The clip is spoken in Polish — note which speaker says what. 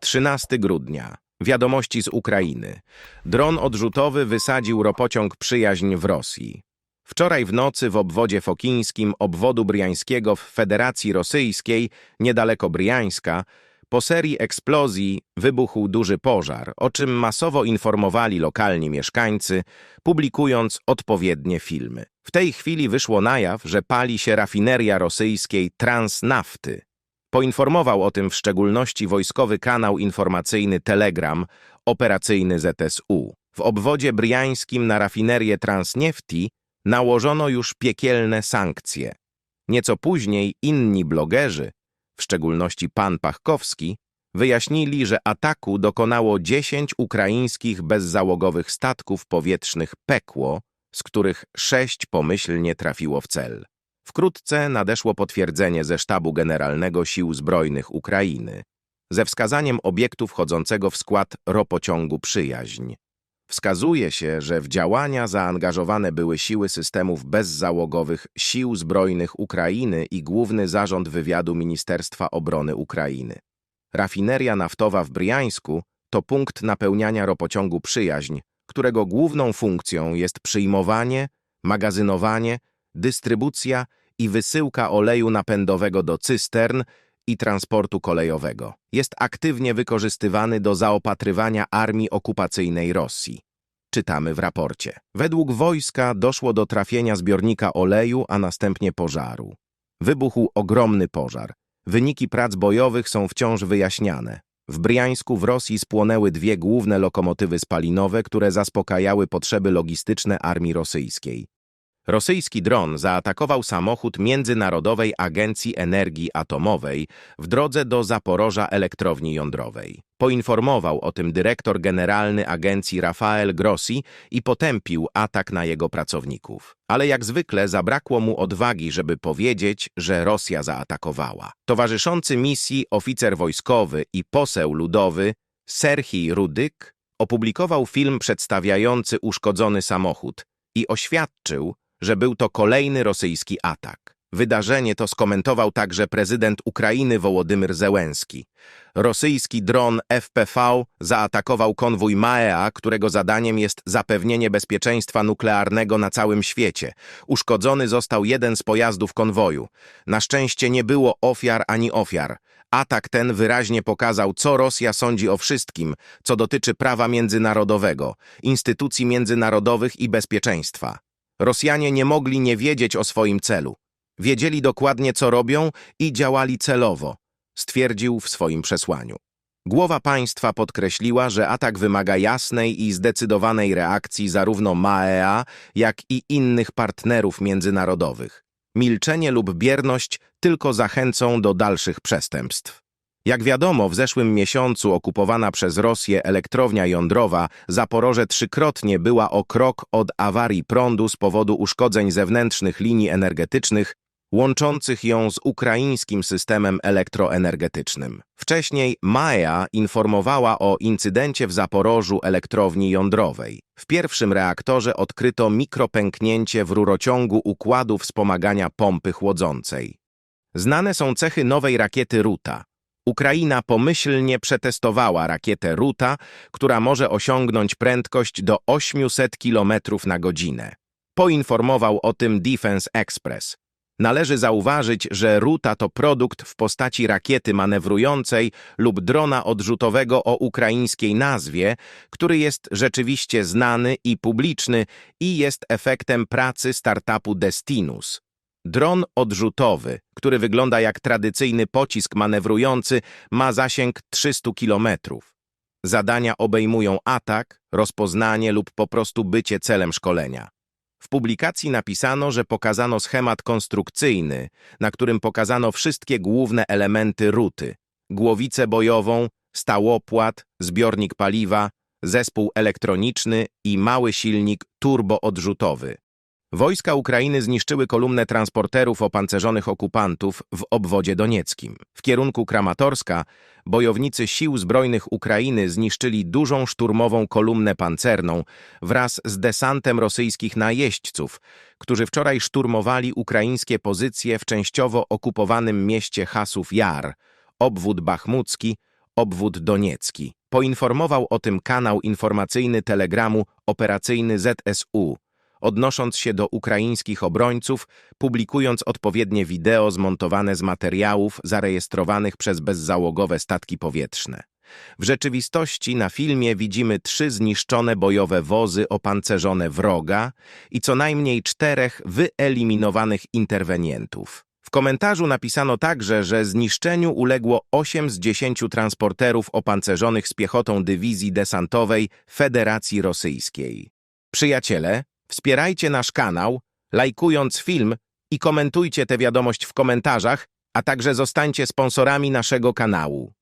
Speaker 1: 13 grudnia. Wiadomości z Ukrainy. Dron odrzutowy wysadził ropociąg Przyjaźń w Rosji. Wczoraj w nocy w obwodzie fokińskim obwodu briańskiego w Federacji Rosyjskiej, niedaleko Briańska, po serii eksplozji wybuchł duży pożar, o czym masowo informowali lokalni mieszkańcy, publikując odpowiednie filmy. W tej chwili wyszło na jaw, że pali się rafineria rosyjskiej Transnafty. Poinformował o tym w szczególności wojskowy kanał informacyjny Telegram, operacyjny ZSU. W obwodzie briańskim na rafinerię Transniefti nałożono już piekielne sankcje. Nieco później inni blogerzy, w szczególności pan Pachkowski, wyjaśnili, że ataku dokonało 10 ukraińskich bezzałogowych statków powietrznych Pekło, z których sześć pomyślnie trafiło w cel. Wkrótce nadeszło potwierdzenie ze Sztabu Generalnego Sił Zbrojnych Ukrainy ze wskazaniem obiektu wchodzącego w skład ropociągu Przyjaźń. Wskazuje się, że w działania zaangażowane były siły systemów bezzałogowych Sił Zbrojnych Ukrainy i Główny Zarząd Wywiadu Ministerstwa Obrony Ukrainy. Rafineria naftowa w Bryjańsku to punkt napełniania ropociągu Przyjaźń, którego główną funkcją jest przyjmowanie, magazynowanie, dystrybucja i wysyłka oleju napędowego do cystern i transportu kolejowego. Jest aktywnie wykorzystywany do zaopatrywania armii okupacyjnej Rosji. Czytamy w raporcie. Według wojska doszło do trafienia zbiornika oleju, a następnie pożaru. Wybuchł ogromny pożar. Wyniki prac bojowych są wciąż wyjaśniane. W Briańsku w Rosji spłonęły dwie główne lokomotywy spalinowe, które zaspokajały potrzeby logistyczne armii rosyjskiej. Rosyjski dron zaatakował samochód Międzynarodowej Agencji Energii Atomowej w drodze do Zaporoża Elektrowni Jądrowej. Poinformował o tym dyrektor generalny agencji Rafael Grossi i potępił atak na jego pracowników. Ale jak zwykle zabrakło mu odwagi, żeby powiedzieć, że Rosja zaatakowała. Towarzyszący misji oficer wojskowy i poseł ludowy Serhii Rudyk opublikował film przedstawiający uszkodzony samochód i oświadczył, że był to kolejny rosyjski atak. Wydarzenie to skomentował także prezydent Ukrainy Wołodymyr Zełenski. Rosyjski dron FPV zaatakował konwój MAEA, którego zadaniem jest zapewnienie bezpieczeństwa nuklearnego na całym świecie. Uszkodzony został jeden z pojazdów konwoju. Na szczęście nie było ofiar ani ofiar. Atak ten wyraźnie pokazał, co Rosja sądzi o wszystkim, co dotyczy prawa międzynarodowego, instytucji międzynarodowych i bezpieczeństwa. Rosjanie nie mogli nie wiedzieć o swoim celu. Wiedzieli dokładnie, co robią i działali celowo, stwierdził w swoim przesłaniu. Głowa państwa podkreśliła, że atak wymaga jasnej i zdecydowanej reakcji zarówno MAEA, jak i innych partnerów międzynarodowych. Milczenie lub bierność tylko zachęcą do dalszych przestępstw. Jak wiadomo, w zeszłym miesiącu okupowana przez Rosję elektrownia jądrowa Zaporoże trzykrotnie była o krok od awarii prądu z powodu uszkodzeń zewnętrznych linii energetycznych łączących ją z ukraińskim systemem elektroenergetycznym. Wcześniej Maja informowała o incydencie w Zaporożu elektrowni jądrowej. W pierwszym reaktorze odkryto mikropęknięcie w rurociągu układu wspomagania pompy chłodzącej. Znane są cechy nowej rakiety Ruta. Ukraina pomyślnie przetestowała rakietę Ruta, która może osiągnąć prędkość do 800 km na godzinę. Poinformował o tym Defense Express. Należy zauważyć, że Ruta to produkt w postaci rakiety manewrującej lub drona odrzutowego o ukraińskiej nazwie, który jest rzeczywiście znany i publiczny i jest efektem pracy startupu Destinus. Dron odrzutowy, który wygląda jak tradycyjny pocisk manewrujący, ma zasięg 300 km. Zadania obejmują atak, rozpoznanie lub po prostu bycie celem szkolenia. W publikacji napisano, że pokazano schemat konstrukcyjny, na którym pokazano wszystkie główne elementy ruty. Głowicę bojową, stałopłat, zbiornik paliwa, zespół elektroniczny i mały silnik turboodrzutowy. Wojska Ukrainy zniszczyły kolumnę transporterów opancerzonych okupantów w obwodzie donieckim. W kierunku Kramatorska bojownicy Sił Zbrojnych Ukrainy zniszczyli dużą szturmową kolumnę pancerną wraz z desantem rosyjskich najeźdźców, którzy wczoraj szturmowali ukraińskie pozycje w częściowo okupowanym mieście Hasów Jar, obwód bachmucki obwód doniecki. Poinformował o tym kanał informacyjny Telegramu operacyjny ZSU, odnosząc się do ukraińskich obrońców, publikując odpowiednie wideo zmontowane z materiałów zarejestrowanych przez bezzałogowe statki powietrzne. W rzeczywistości na filmie widzimy trzy zniszczone bojowe wozy opancerzone wroga i co najmniej czterech wyeliminowanych interwenientów. W komentarzu napisano także, że zniszczeniu uległo 8 z 10 transporterów opancerzonych z piechotą dywizji desantowej Federacji Rosyjskiej. Przyjaciele, wspierajcie nasz kanał, lajkując film i komentujcie tę wiadomość w komentarzach, a także zostańcie sponsorami naszego kanału.